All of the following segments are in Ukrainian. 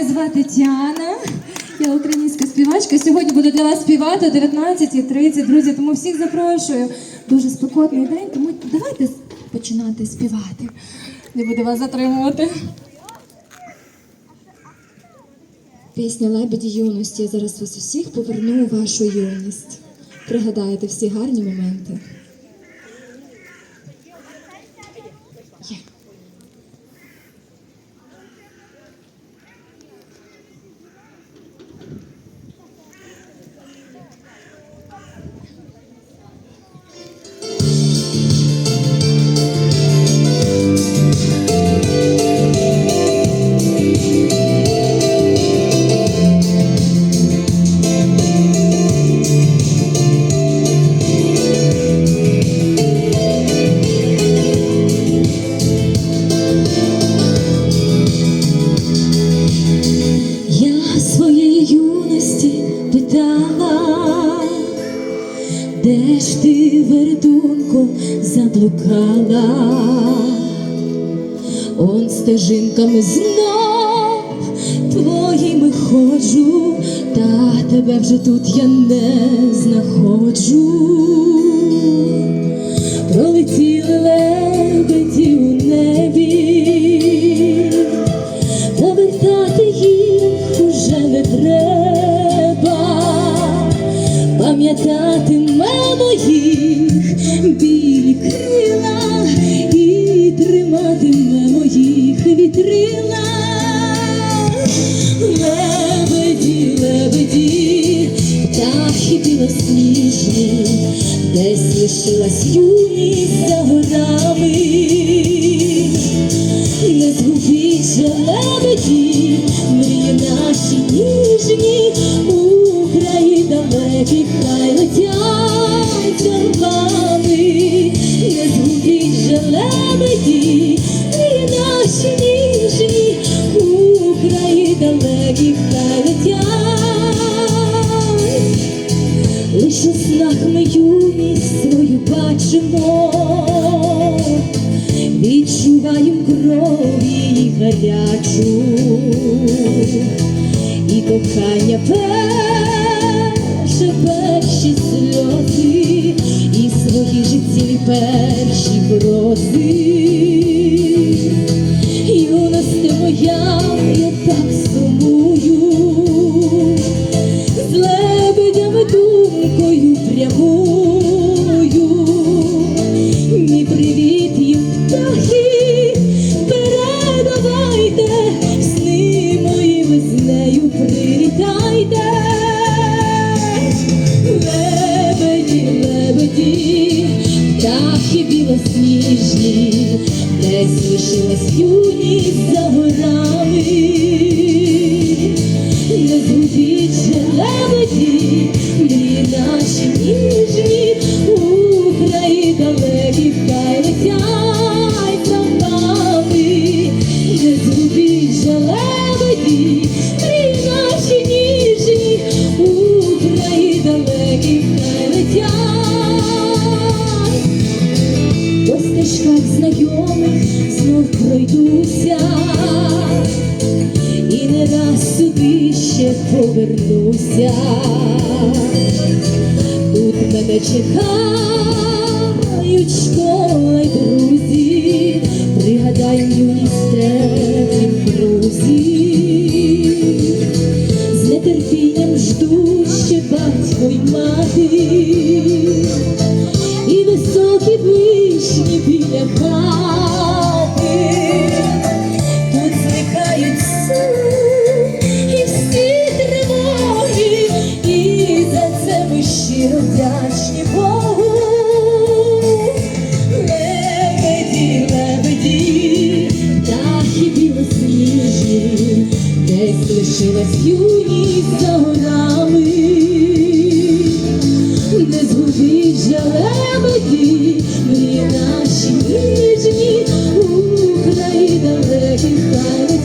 мене звати Тіана. Я українська співачка. Сьогодні буду для вас співати о 19.30, друзі. Тому всіх запрошую. Дуже спекотний день, тому давайте починати співати. Не буду вас затримувати. Пісня Лебеді юності. Я зараз вас усіх поверну у вашу юність. Пригадаєте всі гарні моменти. Юності питала, де ж ти, вердунко, заблукала, он стежинками знов твоїми ходжу, та тебе вже тут я не знаходжу. Пролетіли лишилась юність за горами. Не згубіть же лебеді, мрії наші ніжні, у далеких хай летять бачимо, відчуваєм кров гарячу, і кохання перше, перші сльози, і свої життєві перші грози. Юності моя, я так сумую, з лебедями думкою прямую, стежках знайомих знов пройдуся, і не раз сюди ще повернуся. Тут мене чекають школа й друзі, вдячні Богу. Лебеді, лебеді, птахи білосніжні, десь лишилась юність за горами. Не згубіть же лебеді, мрії наші ніжні, у краї далекі хай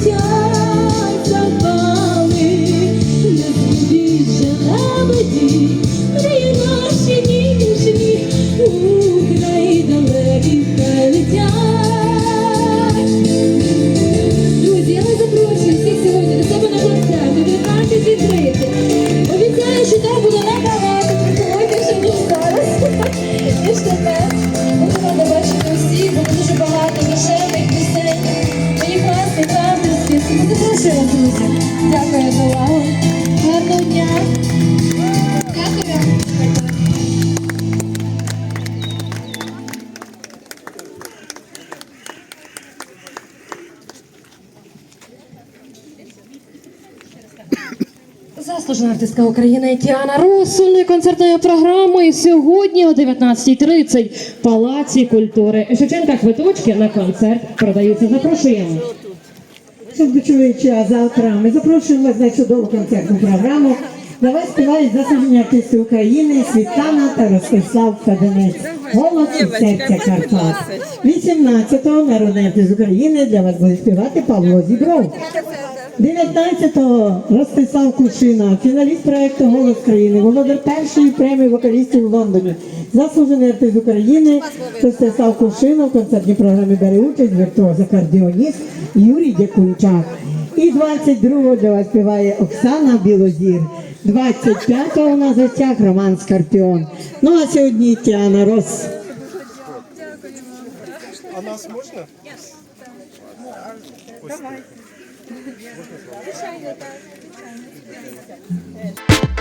Заслужена артистка України Тіана Рус сольною концертною програмою сьогодні о 19.30 в Палаці культури Шевченка квиточки на концерт продаються. Запрошуємо. Шановні а завтра ми запрошуємо вас на чудову концертну програму. Для вас співають заслужені артисти України Світлана та Ростислав Феденець. Голос і серця Карпат. 18-го народний артист України для вас буде співати Павло Зібров. 19-го Ростислав Кушина, фіналіст проекту Голос країни, володар першої премії вокалістів в Лондоні. Заслужений артист України Ростислав Кушина в концертній програмі бере участь віртуоз акордіоніст Юрій Дякунчак. І 22-го для вас співає Оксана Білозір. 25-го у нас в гостях Роман Скорпіон. Ну а сьогодні Тіана Рос. А нас можна? Bir şey yeter. Bir tane. Evet.